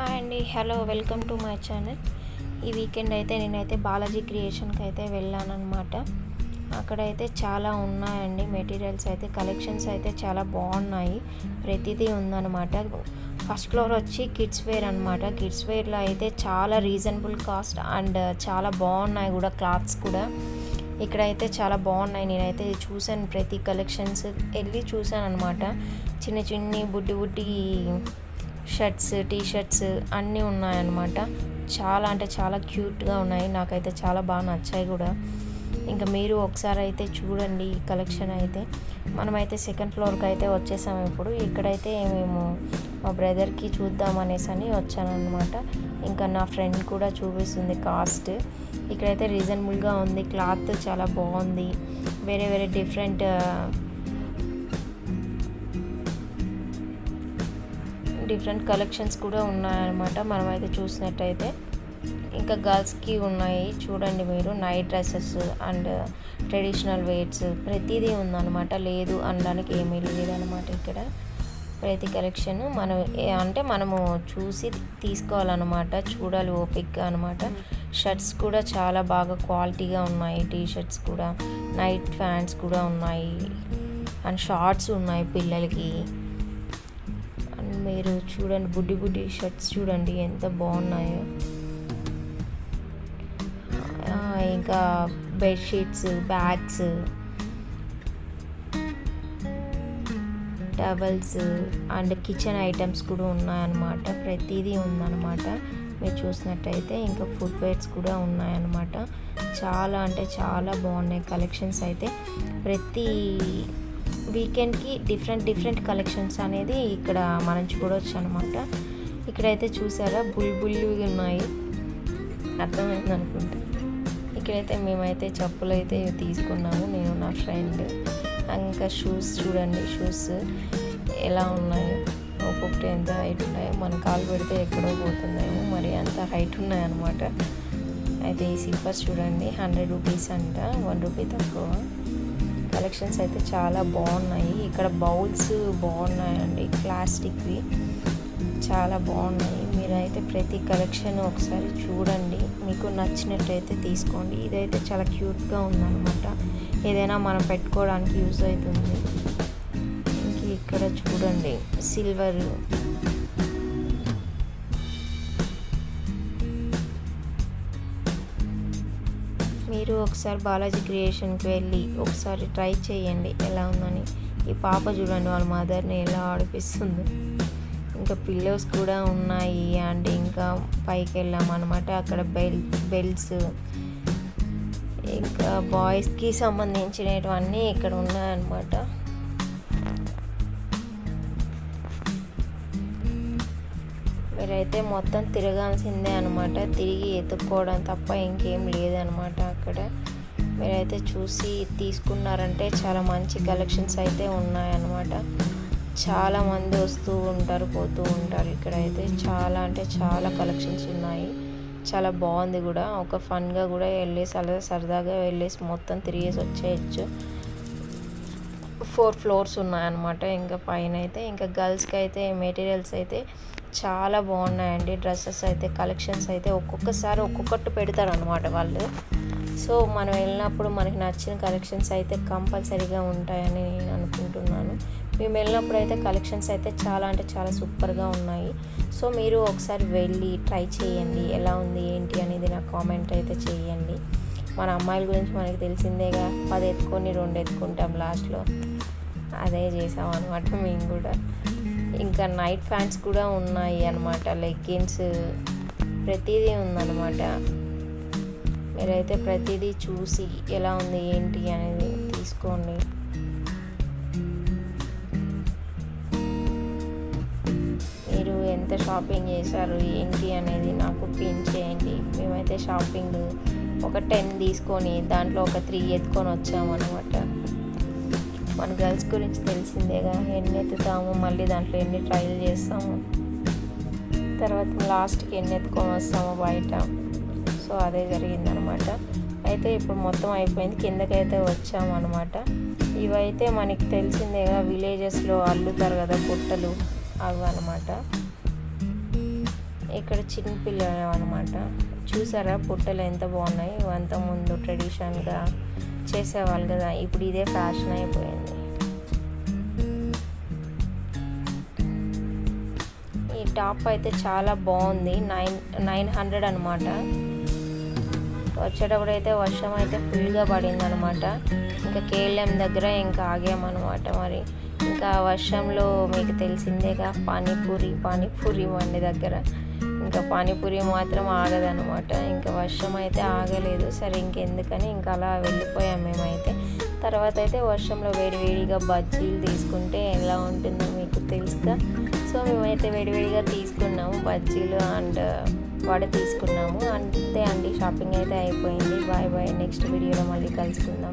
Hi అండి. Hello welcome to my channel ఈ weekend అయితే నేనైతే బాలాజీ క్రియేషన్కి అయితే వెళ్ళాను అనమాట అక్కడైతే చాలా ఉన్నాయండి. మెటీరియల్స్ అయితే కలెక్షన్స్ అయితే చాలా బాగున్నాయి. ప్రతిదీ ఉందన్నమాట. ఫస్ట్ ఫ్లోర్ వచ్చి కిడ్స్ వేర్ అనమాట కిడ్స్ వేర్లో అయితే చాలా రీజనబుల్ కాస్ట్ అండ్ చాలా బాగున్నాయి కూడా క్లాత్స్ కూడా. ఇక్కడైతే చాలా బాగున్నాయి. నేనైతే చూశాను ప్రతి కలెక్షన్స్ వెళ్ళి చూశాను అనమాట చిన్న చిన్ని బుడ్డి బుడ్డి షర్ట్స్ టీ షర్ట్స్ అన్నీ ఉన్నాయన్నమాట. చాలా అంటే చాలా క్యూట్గా ఉన్నాయి. నాకైతే చాలా బాగా నచ్చాయి కూడా. ఇంకా మీరు ఒకసారి అయితే చూడండి ఈ కలెక్షన్ అయితే. మనమైతే సెకండ్ ఫ్లోర్కి అయితే వచ్చేసాము ఇప్పుడు. ఇక్కడైతే మేము మా బ్రదర్కి చూద్దాం అనేసి అని వచ్చానమాట ఇంకా నా ఫ్రెండ్ కూడా చూపిస్తుంది కాస్ట్. ఇక్కడైతే రీజనబుల్గా ఉంది. క్లాత్ చాలా బాగుంది. వేరే వేరే డిఫరెంట్ డిఫరెంట్ కలెక్షన్స్ కూడా ఉన్నాయన్నమాట. మనమైతే చూసినట్టయితే ఇంకా గర్ల్స్కి ఉన్నాయి. చూడండి మీరు night dresses and traditional wears ప్రతిదీ ఉందన్నమాట. లేదు అనడానికి ఏమీ లేదనమాట ఇక్కడ. ప్రతి కలెక్షన్ మనం అంటే మనము చూసి తీసుకోవాలన్నమాట. చూడాలి ఓపిక్గా అనమాట షర్ట్స్ కూడా చాలా బాగా క్వాలిటీగా ఉన్నాయి. టీ షర్ట్స్ కూడా. నైట్ ప్యాంట్స్ కూడా ఉన్నాయి. అండ్ షార్ట్స్ ఉన్నాయి పిల్లలకి. మీరు చూడండి బుడ్డి బుడ్డి షర్ట్స్ చూడండి ఎంత బాగున్నాయో. ఇంకా bedsheets bags towels and kitchen items కూడా ఉన్నాయన్నమాట. ప్రతిదీ ఉందన్నమాట. మీరు చూసినట్టయితే ఇంకా ఫుడ్ వేర్స్ కూడా ఉన్నాయన్నమాట. చాలా అంటే చాలా బాగున్నాయి. కలెక్షన్స్ అయితే ప్రతి వీకెండ్కి డిఫరెంట్ డిఫరెంట్ కలెక్షన్స్ అనేది ఇక్కడ మనం చూడవచ్చు అనమాట ఇక్కడైతే చూసారా? బుల్బుల్లు ఉన్నాయి. అర్థమైంది అనుకుంటా. ఇక్కడైతే మేమైతే చెప్పులు అయితే తీసుకున్నాము. నేను నా ఫ్రెండ్ ఇంకా షూస్ చూడండి. షూస్ ఎలా ఉన్నాయో ఒక్కొక్కటి ఎంత హైట్ ఉన్నాయో మన కాలు పెడితే ఎక్కడో పోతుందేమో మరి అంత హైట్ ఉన్నాయన్నమాట. అయితే ఈ స్లిప్పర్స్ చూడండి. హండ్రెడ్ రూపీస్ అంట. వన్ రూపీ తక్కువ కలెక్షన్స్ అయితే చాలా బాగున్నాయి. ఇక్కడ బౌల్స్ బాగున్నాయండి ప్లాస్టిక్వి చాలా బాగున్నాయి. మీరైతే ప్రతి కలెక్షన్ ఒకసారి చూడండి. మీకు నచ్చినట్టయితే తీసుకోండి. ఇదైతే చాలా క్యూట్గా ఉందన్నమాట. ఏదైనా మనం పెట్టుకోవడానికి యూజ్ అవుతుంది. ఇంక ఇక్కడ చూడండి సిల్వర్ మీరు ఒకసారి బాలాజీ క్రియేషన్కి వెళ్ళి ఒకసారి ట్రై చేయండి ఎలా ఉందని. ఈ పాప చూడండి వాళ్ళ మదర్ని ఎలా ఆడిపిస్తుంది. ఇంకా పిల్లోస్ కూడా ఉన్నాయి అండ్ ఇంకా పైకి వెళ్ళామన్నమాట అక్కడ బెల్ బెల్ట్స్ ఇంకా బాయ్స్కి సంబంధించినవన్నీ ఇక్కడ ఉన్నాయన్నమాట. మీరైతే మొత్తం తిరగాల్సిందే అనమాట తిరిగి ఎత్తుక్కోవడం తప్ప ఇంకేం లేదనమాట అక్కడ. మీరైతే చూసి తీసుకున్నారంటే చాలా మంచి కలెక్షన్స్ అయితే ఉన్నాయన్నమాట. చాలామంది వస్తూ ఉంటారు పోతూ ఉంటారు ఇక్కడైతే. చాలా అంటే చాలా కలెక్షన్స్ ఉన్నాయి. చాలా బాగుంది కూడా. ఒక ఫన్గా కూడా వెళ్ళేసి అలా సరదాగా వెళ్ళేసి మొత్తం తిరిగేసి వచ్చేయచ్చు. ఫోర్ ఫ్లోర్స్ ఉన్నాయన్నమాట. ఇంకా పైన అయితే ఇంకా గర్ల్స్కి అయితే మెటీరియల్స్ అయితే చాలా బాగున్నాయండి డ్రెస్సెస్ అయితే కలెక్షన్స్ అయితే. ఒక్కొక్కసారి ఒక్కొక్కటి పెడతారు అనమాట వాళ్ళు. సో మనం వెళ్ళినప్పుడు మనకి నచ్చిన కలెక్షన్స్ అయితే కంపల్సరీగా ఉంటాయని నేను అనుకుంటున్నాను. మేము వెళ్ళినప్పుడు అయితే కలెక్షన్స్ అయితే చాలా అంటే చాలా సూపర్గా ఉన్నాయి. సో మీరు ఒకసారి వెళ్ళి ట్రై చేయండి. ఎలా ఉంది ఏంటి అనేది నాకు కామెంట్ అయితే చేయండి. మన అమ్మాయిల గురించి మనకి తెలిసిందేగా పది ఎత్తుకొని రెండు ఎత్తుకుంటాం లాస్ట్లో. అదే చేసాం అనమాట మేము కూడా. ఇంకా నైట్ ఫ్యాన్స్ కూడా ఉన్నాయి అనమాట లెగ్గిన్స్ ప్రతిదీ ఉందన్నమాట. మీరైతే ప్రతిదీ చూసి ఎలా ఉంది ఏంటి అనేది తీసుకోండి. మీరు ఎంత షాపింగ్ చేశారు ఏంటి అనేది నాకు పిన్ చేయండి. మేమైతే షాపింగ్ ఒక టెన్ తీసుకొని దాంట్లో ఒక త్రీ ఎత్తుకొని వచ్చామన్నమాట. మన గర్ల్స్ గురించి తెలిసిందేగా ఎన్ని ఎత్తుతాము మళ్ళీ దాంట్లో ఎన్ని ట్రైల్ చేస్తాము. తర్వాత లాస్ట్కి ఎన్ని ఎత్తుకొని వస్తాము బయట. సో అదే జరిగిందనమాట. అయితే ఇప్పుడు మొత్తం అయిపోయింది కిందకైతే వచ్చాము అనమాట ఇవైతే మనకి తెలిసిందేగా విలేజెస్లో అల్లుతారు కదా పుట్టలు అవి అనమాట. ఇక్కడ చిన్న పిల్లలు అనమాట. చూసారా పుట్టలు ఎంత బాగున్నాయి? ఇవంతా ముందు ట్రెడిషన్గా చేసేవాళ్ళు కదా ఇప్పుడు ఇదే ఫ్యాషన్ అయిపోయింది. ఈ టాప్ అయితే చాలా బాగుంది నైన్ నైన్ హండ్రెడ్ అనమాట వచ్చేటప్పుడు అయితే వర్షం అయితే ఫుల్గా పడింది అనమాట ఇంకా కేఎల్ఎం దగ్గర ఇంకా ఆగామన్నమాట మరి. ఇంకా వర్షంలో మీకు తెలిసిందేగా పానీపూరి పానీపూరి వండి దగ్గర. ఇంకా పానీపూరి మాత్రం ఆగదనమాట ఇంకా వర్షం అయితే ఆగలేదు. సరే ఇంకెందుకని ఇంకా అలా వెళ్ళిపోయాం మేమైతే. తర్వాత అయితే వర్షంలో వేడివేడిగా బజ్జీలు తీసుకుంటే ఎలా ఉంటుందో మీకు తెలుసుగా సో మేమైతే వేడివేడిగా తీసుకున్నాము. బజ్జీలు అండ్ వడ తీసుకున్నాము. అంతే అండి షాపింగ్ అయితే అయిపోయింది. బాయ్ బాయ్ నెక్స్ట్ వీడియోలో మళ్ళీ కలుసుకుందాం.